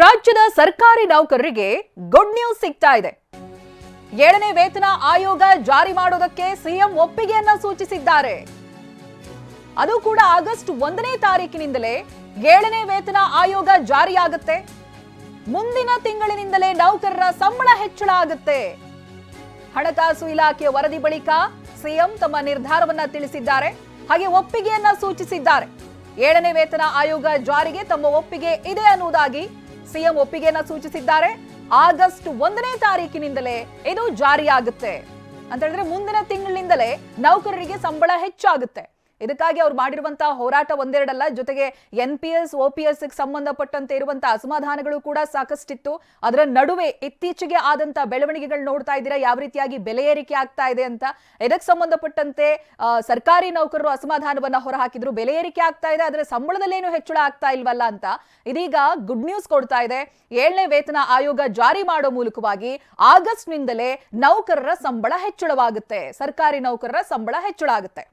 ರಾಜ್ಯದ ಸರ್ಕಾರಿ ನೌಕರರಿಗೆ ಗುಡ್ ನ್ಯೂಸ್ ಸಿಗ್ತಾ ಇದೆ. ಏಳನೇ ವೇತನ ಆಯೋಗ ಜಾರಿ ಮಾಡೋದಕ್ಕೆ ಸಿಎಂ ಒಪ್ಪಿಗೆಯನ್ನ ಸೂಚಿಸಿದ್ದಾರೆ. ಅದು ಕೂಡ ಆಗಸ್ಟ್ ಒಂದನೇ ತಾರೀಕಿನಿಂದಲೇ ಏಳನೇ ವೇತನ ಆಯೋಗ ಜಾರಿಯಾಗುತ್ತೆ. ಮುಂದಿನ ತಿಂಗಳಿನಿಂದಲೇ ನೌಕರರ ಸಂಬಳ ಹೆಚ್ಚಳ ಆಗುತ್ತೆ. ಹಣಕಾಸು ಇಲಾಖೆಯ ವರದಿ ಬಳಿಕ ಸಿಎಂ ತಮ್ಮ ನಿರ್ಧಾರವನ್ನ ತಿಳಿಸಿದ್ದಾರೆ. ಹಾಗೆ ಒಪ್ಪಿಗೆಯನ್ನ ಸೂಚಿಸಿದ್ದಾರೆ. ಏಳನೇ ವೇತನ ಆಯೋಗ ಜಾರಿಗೆ ತಮ್ಮ ಒಪ್ಪಿಗೆ ಇದೆ ಅನ್ನುವುದಾಗಿ ಸಿಎಂ ಒಪ್ಪಿಗೆಯನ್ನ ಸೂಚಿಸಿದ್ದಾರೆ. ಆಗಸ್ಟ್ ಒಂದನೇ ತಾರೀಕಿನಿಂದಲೇ ಇದು ಜಾರಿಯಾಗುತ್ತೆ. ಅಂತ ಹೇಳಿದ್ರೆ ಮುಂದಿನ ತಿಂಗಳಿನಿಂದಲೇ ನೌಕರರಿಗೆ ಸಂಬಳ ಹೆಚ್ಚಾಗುತ್ತೆ. ಇದಕ್ಕಾಗಿ ಅವ್ರು ಮಾಡಿರುವಂತಹ ಹೋರಾಟ ಒಂದೆರಡಲ್ಲ. ಜೊತೆಗೆ N P S, O P S ಸಂಬಂಧಪಟ್ಟಂತೆ ಇರುವಂತಹ ಅಸಮಾಧಾನಗಳು ಕೂಡ ಸಾಕಷ್ಟಿತ್ತು. ಅದರ ನಡುವೆ ಇತ್ತೀಚೆಗೆ ಆದಂತ ಬೆಳವಣಿಗೆಗಳು ನೋಡ್ತಾ ಇದ್ದೀರಾ? ಯಾವ ರೀತಿಯಾಗಿ ಬೆಲೆ ಏರಿಕೆ ಆಗ್ತಾ ಇದೆ ಅಂತ? ಇದಕ್ಕೆ ಸಂಬಂಧಪಟ್ಟಂತೆ ಸರ್ಕಾರಿ ನೌಕರರು ಅಸಮಾಧಾನವನ್ನ ಹೊರಹಾಕಿದ್ರು. ಬೆಲೆ ಏರಿಕೆ ಆಗ್ತಾ ಇದೆ, ಆದರೆ ಸಂಬಳದಲ್ಲೇನು ಹೆಚ್ಚಳ ಆಗ್ತಾ ಇಲ್ವಲ್ಲ ಅಂತ ಇದೀಗ ಗುಡ್ ನ್ಯೂಸ್ ಕೊಡ್ತಾ ಇದೆ. ಏಳನೇ ವೇತನ ಆಯೋಗ ಜಾರಿ ಮಾಡೋ ಮೂಲಕವಾಗಿ ಆಗಸ್ಟ್ ನಿಂದಲೇ ನೌಕರರ ಸಂಬಳ ಹೆಚ್ಚಳವಾಗುತ್ತೆ. ಸರ್ಕಾರಿ ನೌಕರರ ಸಂಬಳ ಹೆಚ್ಚಳ ಆಗುತ್ತೆ.